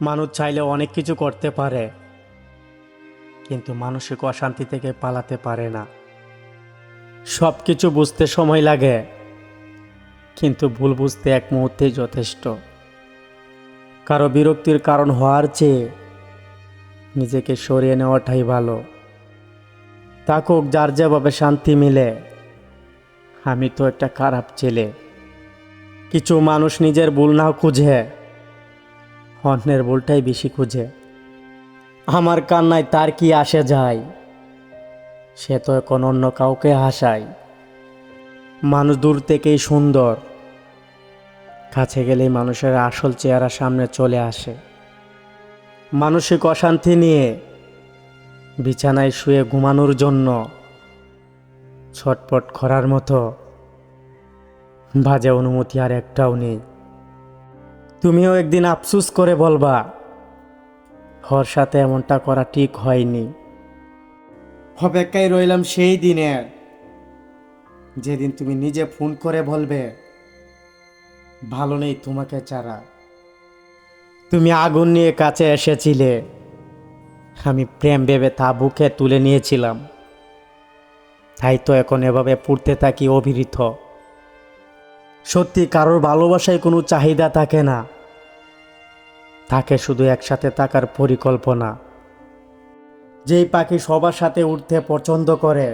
মানুষ চাইলে অনেক কিছু করতে পারে, কিন্তু মানসিক অশান্তি থেকে পালাতে পারে না। সব কিছু বুঝতে সময় লাগে, কিন্তু ভুল বুঝতে এক মুহূর্তেই যথেষ্ট। কারও বিরক্তির কারণ হওয়ার চেয়ে নিজেকে সরিয়ে নেওয়াটাই ভালো। থাকুক, যার যেভাবে শান্তি মিলে, আমি তো একটা খারাপ ছেলে। কিছু মানুষ নিজের ভুল না খুঁজে অন্যের ভুলটাই বেশি খুঁজে। আমার কান্নায় তার কি আসে যায়? সে তো এখন অন্য কাউকে হাসায়। মানুষ দূর থেকেই সুন্দর। কাছে গেলেই মানুষের আসল চেহারা সামনে চলে আসে। মানসিক অশান্তি নিয়ে বিছানায় শুয়ে ঘুমানোর জন্য ছটপট করার মতো বাজে অনুমতি আর একটাও নেই। তুমিও একদিন আফসুস করে বলবা, হর সাথে এমনটা করা ঠিক হয়নি। অপেক্ষায় রইলাম সেই দিনের যেদিন তুমি নিজে ফোন করে বলবে, ভালো নেই তোমাকে ছাড়া। তুমি আগুন নিয়ে কাছে এসেছিলে, আমি প্রেম ভেবে তা বুকে তুলে নিয়েছিলাম। তাই তো এখন এভাবে পুড়তে থাকি অবিরিত সত্যি কারোর ভালোবাসায় কোনো চাহিদা থাকে না। থাকে শুধু একসাথে থাকার পরিকল্পনা। যেই পাখি সবার সাথে উঠতে পছন্দ করে,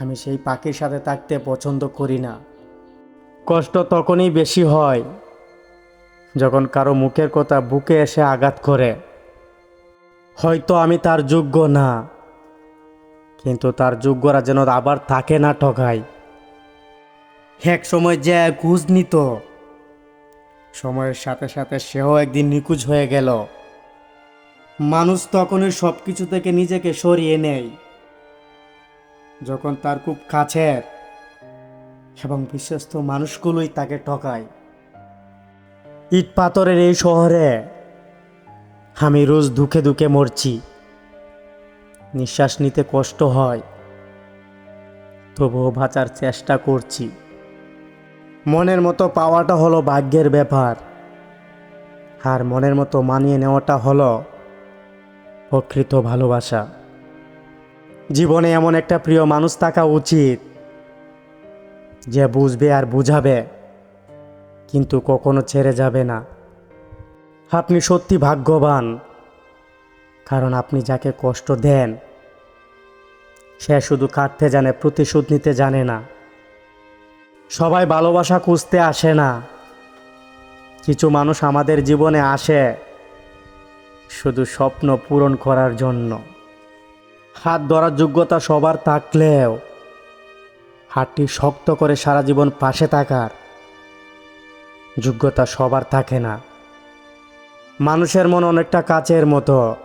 আমি সেই পাখির সাথে থাকতে পছন্দ করি না। কষ্ট তখনই বেশি হয়, যখন কারও মুখের কথা বুকে এসে আঘাত করে। হয়তো আমি তার যোগ্য না, কিন্তু তার যোগ্যরা যেন আবার থাকে না ঠকায়। এক সময় যে ঘুষ নিত। সময়ের সাথে সাথে সেও একদিন নিখোঁজ হয়ে গেল। মানুষ তখনই সব কিছু থেকে নিজেকে সরিয়ে নেয়। যখন তার খুব কাছের এবং বিশ্বস্ত মানুষগুলোই তাকে ঠকায়। ইট পাথরের এই শহরে আমি রোজ দুঃখে দুঃখে মরছি। নিঃশ্বাস নিতে কষ্ট হয়। তবুও বাঁচার চেষ্টা করছি। মনের মতো পাওয়াটা হলো ভাগ্যের ব্যাপার। আর মনের মতো মানিয়ে নেওয়াটা হলো প্রকৃত ভালোবাসা। জীবনে এমন একটা প্রিয় মানুষ থাকা উচিত, যে বুঝবে আর বুঝাবে, কিন্তু কখনো ছেড়ে যাবে না। আপনি সত্যি ভাগ্যবান, কারণ আপনি যাকে কষ্ট দেন, সে শুধু কাটতে জানে, প্রতিশোধ নিতে জানে না। সবাই ভালোবাসা খুঁজতে আসে না। কিছু মানুষ আমাদের জীবনে আসে শুধু স্বপ্ন পূরণ করার জন্য। হাত ধরার যোগ্যতা সবার থাকলেও, হাতটি শক্ত করে সারা জীবন পাশে থাকার যোগ্যতা সবার থাকে না। মানুষের মন অনেকটা কাচের মতো।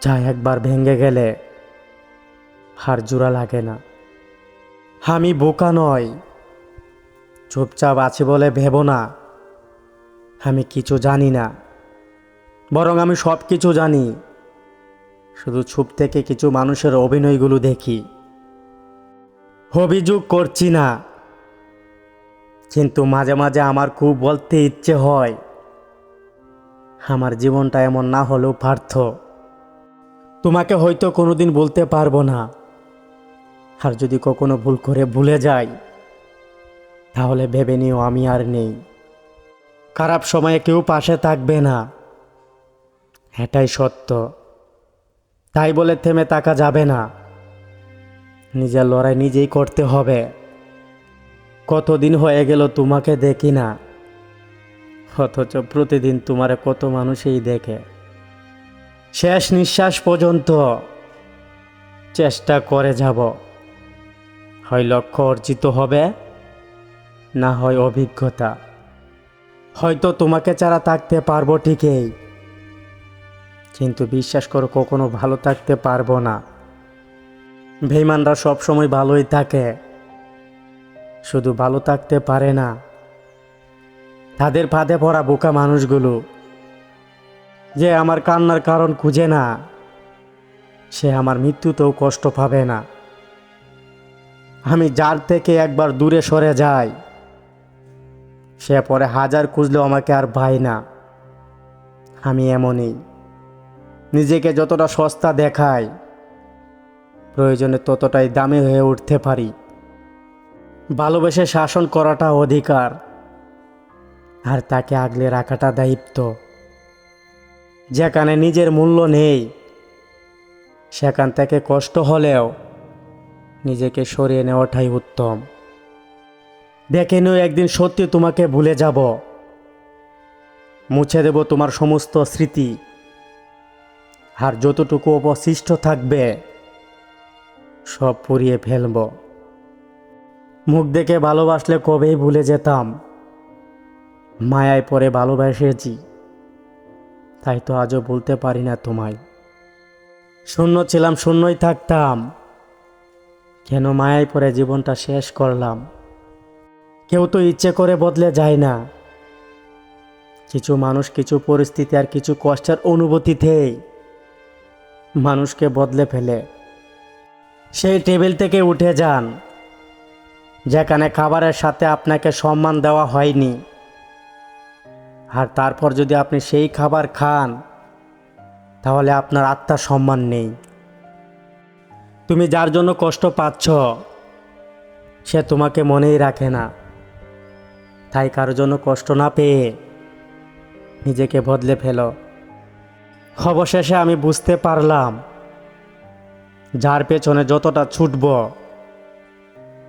যা একবার ভেঙে গেলে হার জোড়া লাগে না। আমি বোকা নয় চুপচাপ আছি বলে ভেব না। আমি কিছু জানি না। বরং আমি সব কিছু জানি। শুধু ছুপ থেকে কিছু মানুষের অভিনয়গুলো দেখি। অভিযোগ করছি না। কিন্তু মাঝে মাঝে আমার খুব বলতে ইচ্ছে হয়। আমার জীবনটা এমন না হলেও পার্থ। তোমাকে হয়তো কোনোদিন বলতে পারব না। আর যদি কখনো ভুল করে ভুলে যাই, তাহলে ভেবে নিও আমি আর নেই। খারাপ সময়ে কেউ পাশে থাকবে না। এটাই সত্য। তাই বলে থেমে তাকা যাবে না। নিজের লড়াই নিজেই করতে হবে। কতদিন হয়ে গেল তোমাকে দেখি না। অথচ প্রতিদিন তোমারে কত মানুষই দেখে। শেষ নিঃশ্বাস পর্যন্ত চেষ্টা করে যাব। হয় লক্ষ্য অর্জিত হবে, না হয় অভিজ্ঞতা। হয়তো তোমাকে ছাড়া থাকতে পারব ঠিকই, কিন্তু বিশ্বাস করো কখনো ভালো থাকতে পারব না। বেইমানরা সবসময় ভালোই থাকে, শুধু ভালো থাকতে পারে না। তাদের ফাঁদে পড়া বোকা মানুষগুলো, যে আমার কান্নার কারণ খুঁজে না, সে আমার মৃত্যুতেও কষ্ট পাবে না। আমি যার থেকে একবার দূরে সরে যাই, সে পরে হাজার খুঁজলেও আমাকে আর ভাই না। আমি এমনই, নিজেকে যতটা সস্তা দেখাই, প্রয়োজনে ততটাই দামি হয়ে উঠতে পারি। ভালোবেসে শাসন করাটা অধিকার, আর তাকে আগলে রাখাটা দায়িত্ব। যেখানে নিজের মূল্য নেই, সেখান থেকে কষ্ট হলেও নিজেকে সরিয়ে নেওয়াটাই উত্তম। দেখে নিও একদিন সত্যি তোমাকে ভুলে যাব। মুছে দেব তোমার সমস্ত স্মৃতি। আর যতটুকু অবশিষ্ট থাকবে, সব পুড়িয়ে ফেলব। মুখ দেখে ভালোবাসলে কবেই ভুলে যেতাম। মায়ায় পরে ভালোবাসেছি। তাই তো আজও বলতে পারি না তোমায়। শূন্য ছিলাম, শূন্যই থাকতাম। কেন মায়ায় পরে জীবনটা শেষ করলাম। কেউ তো ইচ্ছে করে বদলে যায় না। কিছু মানুষ কিছু পরিস্থিতি আর কিছু কষ্টের অনুভূতিতেই মানুষকে বদলে ফেলে। সেই টেবিল থেকে উঠে যান, যেখানে খাবারের সাথে আপনাকে সম্মান দেওয়া হয়নি। আর তারপর যদি আপনি সেই খাবার খান, তাহলে আপনার আত্মার সম্মান নেই। তুমি যার জন্য কষ্ট পাচ্ছ, সে তোমাকে মনেই রাখে না। তাই কারোর জন্য কষ্ট না পেয়ে নিজেকে বদলে ফেলো। অবশেষে আমি বুঝতে পারলাম, যার পেছনে যতটা ছুটব,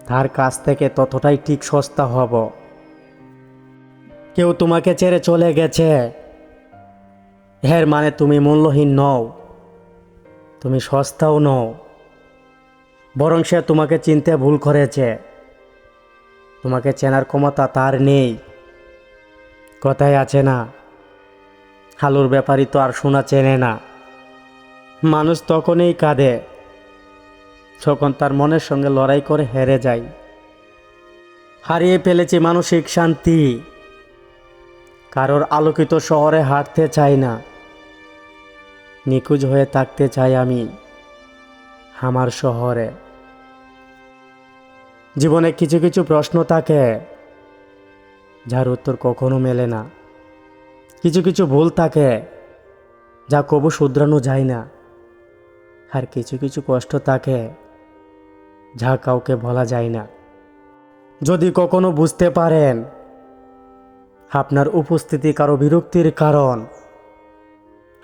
তার কাছ থেকে ততটাই ঠিক সস্তা হব। কেউ তোমাকে ছেড়ে চলে গেছে, এর মানে তুমি মূল্যহীন নও, তুমি সস্তাও নও। বরং সে তোমাকে চিনতে ভুল করেছে। তোমাকে চেনার ক্ষমতা তার নেই। কথায় আছে না, হালুর ব্যাপারই তো আর শোনা চেনে না। মানুষ তখনই কাঁদে, যখন তার মনের সঙ্গে লড়াই করে হেরে যায়। হারিয়ে ফেলেছি মানসিক শান্তি। কারোর আলোকিত শহরে হাঁটতে চাই না। নিখোঁজ হয়ে থাকতে চাই আমি, আমার শহরে। জীবনে কিছু কিছু প্রশ্ন থাকে, যার উত্তর কখনো মেলে না। কিছু কিছু ভুল থাকে, যা কবু শুধরানো যায় না। আর কিছু কিছু কষ্ট থাকে, যা কাউকে বলা যায় না। যদি কখনো বুঝতে পারেন, আপনার উপস্থিতি কারও বিরক্তির কারণ,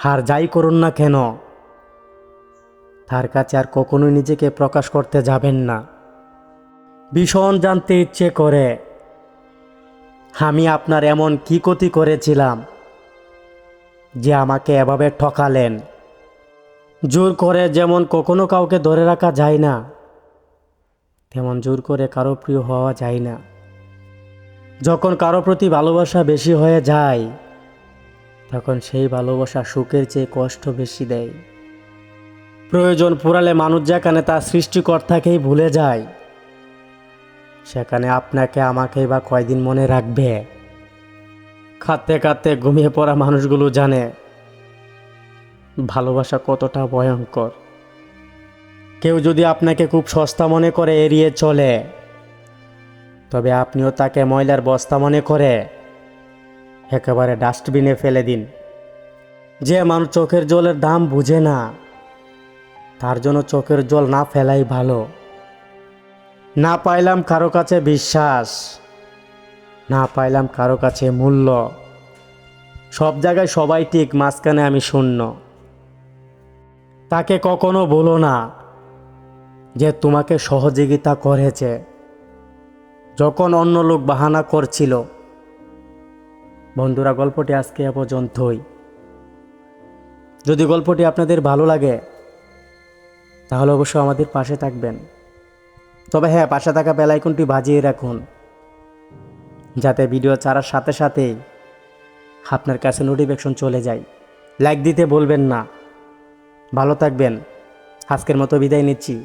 আর যাই করুন না কেন, তার কাছে আর কখনোই নিজেকে প্রকাশ করতে যাবেন না। ভীষণ জানতে ইচ্ছে করে। আমি আপনার এমন কি ক্ষতি করেছিলাম যে আমাকে এভাবে ঠকালেন? জোর করে যেমন কখনো কাউকে ধরে রাখা যায় না, তেমন জোর করে কারও প্রিয় হওয়া যায় না। যখন কারও প্রতি ভালোবাসা বেশি হয়ে যায়, তখন সেই ভালোবাসা সুখের চেয়ে কষ্ট বেশি দেয়। প্রয়োজন পুরালে মানুষ যেখানে তার সৃষ্টিকর্তাকেই ভুলে যায় সেখানে আপনাকে আমাকেই বা কয়দিন মনে রাখবে? খাতে খাতে ঘুমিয়ে পড়া মানুষগুলো জানে, ভালোবাসা কতটা ভয়ঙ্কর। কেউ যদি আপনাকে খুব সস্তা মনে করে এড়িয়ে চলে, তবে আপনিও তাকে ময়লার বস্তা মনে করে একেবারে ডাস্টবিনে ফেলে দিন। যে মানুষ চোখের জলের দাম বুঝে না, তার জন্য চোখের জল না ফেলাই ভালো। না পাইলাম কারও কাছে বিশ্বাস, না পাইলাম কারও কাছে মূল্য। সব জায়গায় সবাই ঠিক, মাঝখানে আমি শূন্য। তাকে কখনো বলো না যে তোমাকে সহযোগিতা করেছে। যখন অন্য লোক বাহানা করছিল, বন্ধুরা, গল্পটি আজকে এ পর্যন্তই। যদি গল্পটি আপনাদের ভালো লাগে, তাহলে অবশ্যই আমাদের পাশে থাকবেন। তবে হ্যাঁ পাশে থাকা বেলাইকনটি বাজিয়ে রাখুন, যাতে ভিডিও ছাড়ার সাথে সাথে আপনার কাছে নোটিফিকেশন চলে যায়। লাইক দিতে বলবেন না। ভালো থাকবেন। আজকের মতো বিদায় নিচ্ছি।